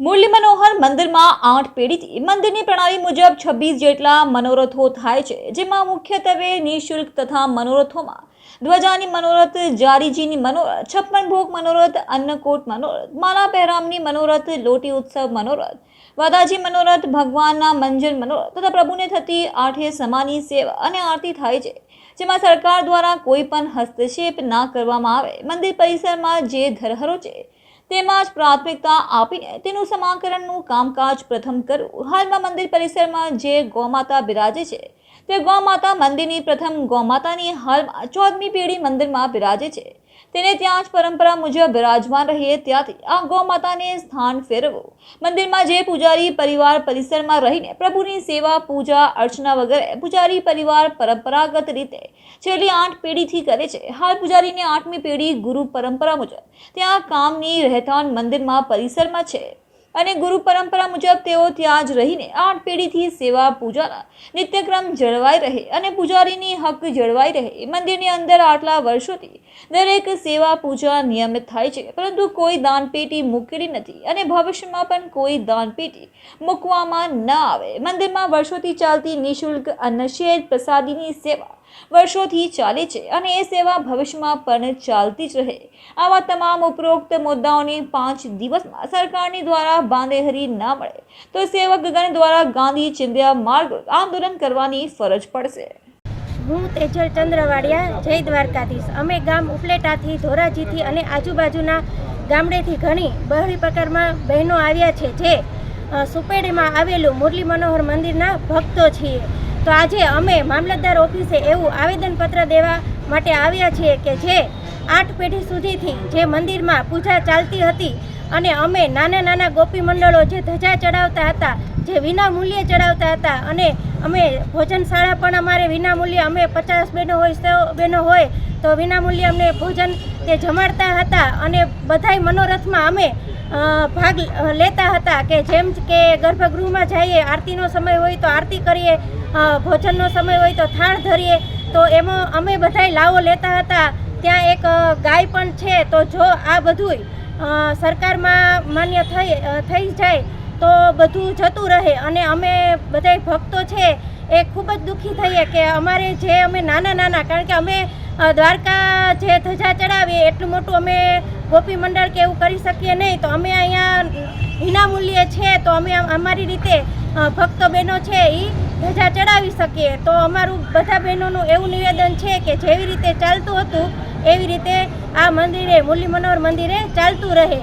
મુરલી મનોહર મંદિરમાં આઠ પેઢીથી મંદિરની પ્રણાલી મુજબ છવ્વીસ જેટલા મનોરથો થાય છે, જેમાં મુખ્યત્વે નિઃશુલ્ક તથા મનોરથોમાં ધ્વજાની મનોરથ, જારીજીની મનોરથ છપ્પન ભોગ મનોરથ, અન્નકોટ મનોરથ, માલા પહેરામની મનોરથ, લોટી ઉત્સવ મનોરથ, વાદાજી મનોરથ, ભગવાનના મંજન મનોરથ તથા પ્રભુને થતી આઠે સમાની સેવા અને આરતી થાય છે, જેમાં સરકાર દ્વારા કોઈ પણ હસ્તક્ષેપ ના કરવામાં આવે. મંદિર પરિસરમાં જે ધરહરો છે તેમાં જ પ્રાથમિકતા આપીને તેનું સમાકરણનું કામકાજ પ્રથમ કરવું. હાલમાં મંદિર પરિસરમાં જે ગૌમાતા બિરાજે છે, તે ગૌમાતા મંદિરની પ્રથમ ગૌમાતાની હાલમાં ચોદમી પેઢી મંદિરમાં બિરાજે છે. તેને ત્યાં જ પરંપરા મુજબ બિરાજમાન રહે ત્યાંથી આ ગૌમાતાને સ્થાન ફેરવવું મંદિરમાં જે પૂજારી પરિવાર પરિસરમાં રહીને પ્રભુની સેવા, પૂજા, અર્ચના વગેરે પૂજારી પરિવાર પરંપરાગત રીતે છેલ્લી આઠ પેઢીથી કરે છે. હાલ પૂજારીની આઠમી પેઢી ગુરુ પરંપરા મુજબ ત્યાં કામની રહેઠાણ મંદિરમાં, પરિસરમાં છે. અને ગુરુ પરંપરા મુજબ તેઓ ત્યાં જ રહીને આઠ પેઢીથી સેવા પૂજાના નિત્યક્રમ જળવાઈ રહે અને પૂજારીની હક જળવાઈ રહે. મંદિરની અંદર આટલા વર્ષોથી દરેક સેવા પૂજા નિયમિત થાય છે, પરંતુ કોઈ દાનપેટી મૂકેલી નથી અને ભવિષ્યમાં પણ કોઈ દાનપેટી મૂકવામાં ન આવે. મંદિરમાં વર્ષોથી ચાલતી નિઃશુલ્ક અન્નશેડ પ્રસાદીની સેવા વર્ષોથી ચાલે છે અને એ સેવા ભવિષ્યમાં પણ ચાલતી જ રહે. આવા તમામ ઉપરોક્ત મુદ્દાઓને પાંચ દિવસમાં સરકારની દ્વારા બાંધેહરી ના મળે, તો સેવકગણ દ્વારા ગાંધી ચિંધ્યા માર્ગ આંદોલન કરવાની ફરજ પડશે. હું તેજલ ચંદ્રવાડિયા, જય દ્વારકાધીશ. અમે ગામ ઉપલેટાથી, ધોરાજીથી અને આજુબાજુના ગામડેથી ઘણી બહરી પ્રકારમાં બહેનો આવ્યા છે જે સુપેડીમાં આવેલું મુરલી મનોહર મંદિરના ભક્તો છીએ. તો આજે અમે મામલતદાર ઓફિસે એવું આવેદનપત્ર દેવા માટે આવ્યા છીએ કે જે આઠ પેઢી સુધીથી જે મંદિરમાં પૂજા ચાલતી હતી અને અમે નાના નાના ગોપી મંડળો જે ધજા ચડાવતા હતા, જે વિના મૂલ્યે ચડાવતા હતા અને અમે ભોજનશાળા પણ અમારે વિના મૂલ્યે અમે પચાસ બહેનો હોય, સો બહેનો હોય તો વિના મૂલ્યે અમને ભોજન તે જમાડતા હતા અને બધાય મનોરથમાં અમે ભાગ લેતા હતા કે જેમ કે ગર્ભગૃહમાં જઈએ, આરતીનો સમય હોય તો આરતી કરીએ ભોજનનો સમય હોય તો થાળ ધરીએ, તો એમાં અમે બધાય લાવો લેતા હતા. ત્યાં એક ગાય પણ છે, તો જો આ બધુંય સરકારમાં માન્ય થઈ થઈ જાય, તો બધું જતું રહે અને અમે બધાય ભક્તો છે, એ ખૂબ જ દુઃખી થઈએ કે અમારે જે અમે નાના નાના કારણ કે અમે દ્વારકા જે ધજા ચડાવીએ, એટલું મોટું અમે ગોપી મંડળ કે એવું કરી શકીએ નહીં, તો અમે અહીંયા વિનામૂલ્યે છે, તો અમે અમારી રીતે ભક્ત બહેનો છે એ ધજા ચડાવી શકીએ. તો અમારું બધા બહેનોનું એવું નિવેદન છે કે જેવી રીતે ચાલતું હતું, એવી રીતે આ મંદિરે, મુરલી મનોહર મંદિરે ચાલતું રહે.